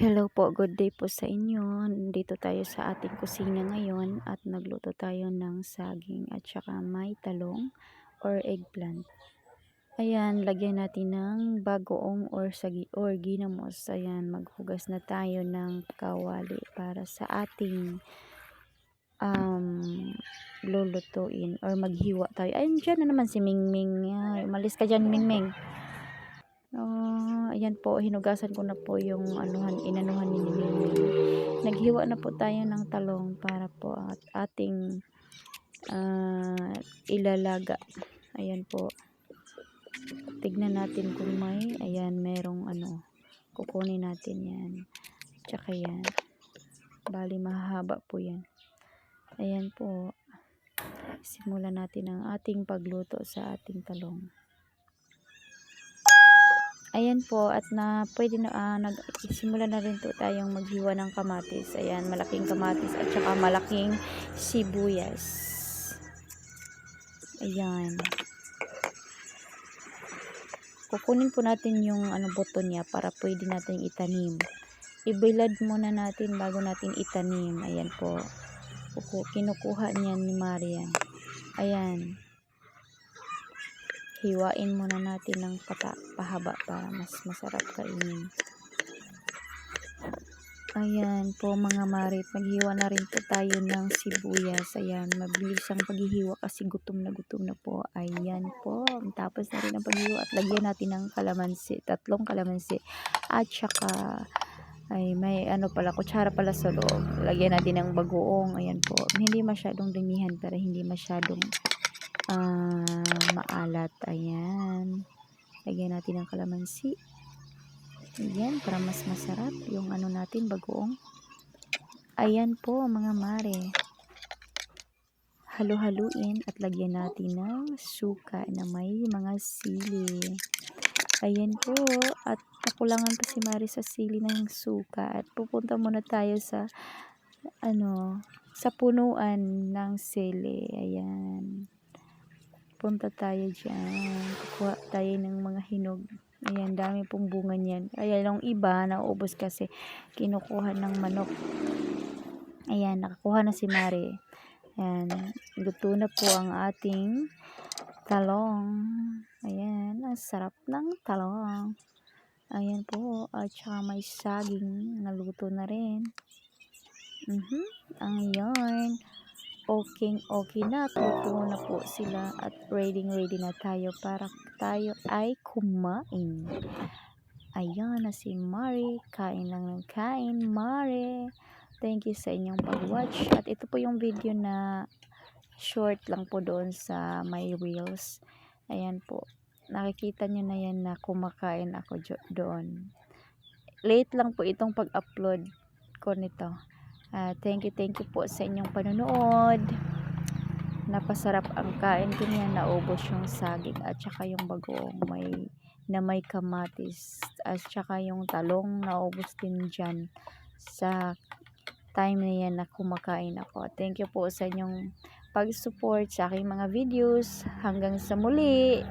Hello po, good day po sa inyo. Dito tayo sa ating kusina ngayon at nagluto tayo ng saging at saka may talong or eggplant. Ayan, lagyan natin ng bagoong or sagi or ginamos. Ayan, maghugas na tayo ng kawali para sa ating um, lulutuin or maghiwa tayo. Ayun, dyan na naman si Mingming. Ay, umalis ka dyan, Mingming. Ah, ayan po, hinugasan ko na po yung anuhan, inanuhan ni Mingming. Naghiwa na po tayo ng talong para po at ating ah, ilalaga. Ayan po. Tignan natin kung may, ayan, merong ano, kukunin natin yan. Tsaka yan. Bali, mahaba po yan. Ayan po. Simulan natin ang ating pagluto sa ating talong. Ayan po, at na pwede na, ah, nag, simula na rin po tayong maghiwa ng kamatis. Ayan, malaking kamatis at saka malaking sibuyas. Ayan. Kukunin po natin yung ano buto niya para pwede natin itanim. Ibilad muna natin bago natin itanim. Ayan po. Kinukuha niya ni Marian. Ayan. Hiwain muna natin ng pata, pahaba para mas masarap kainin. Ayan po mga marit, maghiwa na rin po tayo ng sibuyas. Ayan, mabilis ang paghihiwa kasi gutom na gutom na po. Ayan po, tapos na rin ang paghiwa at lagyan natin ng kalamansi, tatlong kalamansi. At saka, ay may ano pala, kutsara pala sa loob. Lagyan natin ng bagoong. Ayan po, hindi masyadong damihan pero hindi masyadong ah, maalat. Ayan. Lagyan natin ng kalamansi. Ayan, para mas masarap yung ano natin, bagoong. Ayan po, mga mare. Halo-haluin at lagyan natin ng suka na may mga sili. Ayan po, at nakulangan pa si Mari sa sili ng suka. At pupunta muna tayo sa, ano, sa punuan ng sili. Ayan punta tayo dyan. Kukuha tayo ng mga hinog. Ayan, dami pong bunga niyan. Kaya yung iba, naubos kasi kinukuha ng manok. Ayan, nakakuha na si Mari. Ayan, luto na po ang ating talong. Ayan, ang sarap ng talong. Ayan po, at saka may saging, naluto na rin. Mm ang yarn okay okay na tuto na po sila at ready ready na tayo para tayo ay kumain. Ayan na si Mari. Kain lang ng kain Mari. Thank you sa inyong pag-watch. At ito po yung video na short lang po doon sa my reels. Ayan po. Nakikita nyo na yan na kumakain ako doon. Late lang po itong pag-upload ko nito Uh, thank you, thank you po sa inyong panonood. Napasarap ang kain ko niya. Naubos yung saging at saka yung bagoong may, na may kamatis. At saka yung talong naubos din dyan sa time na yan na kumakain ako. Thank you po sa inyong pag-support sa aking mga videos. Hanggang sa muli!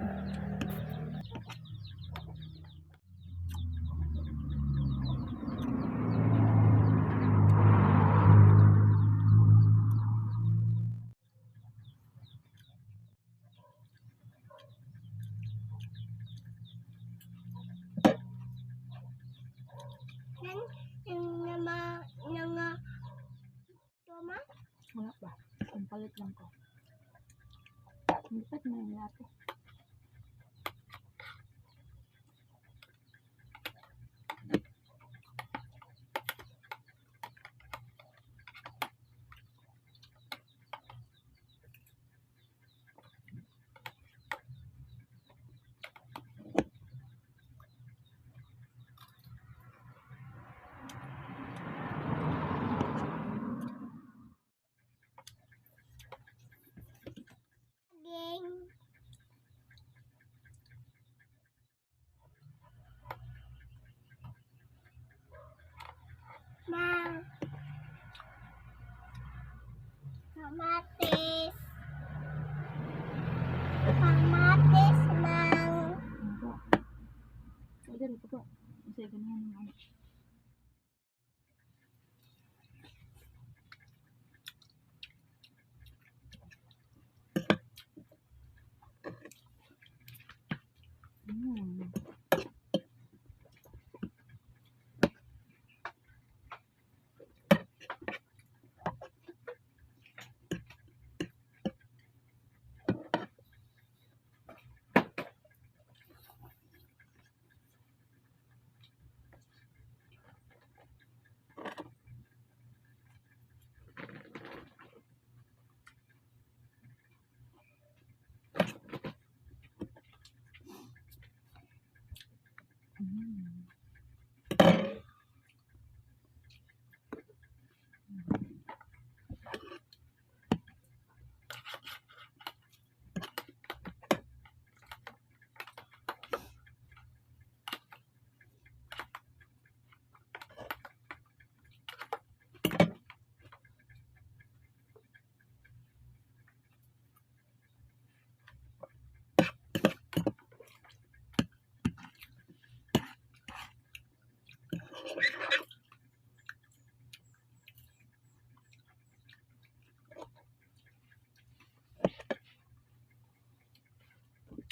Wala ba? Ang palit lang ko. Lipat na yung ging mang kamatis kamatis mang Pwede rin po. Kasi ganyan Mm.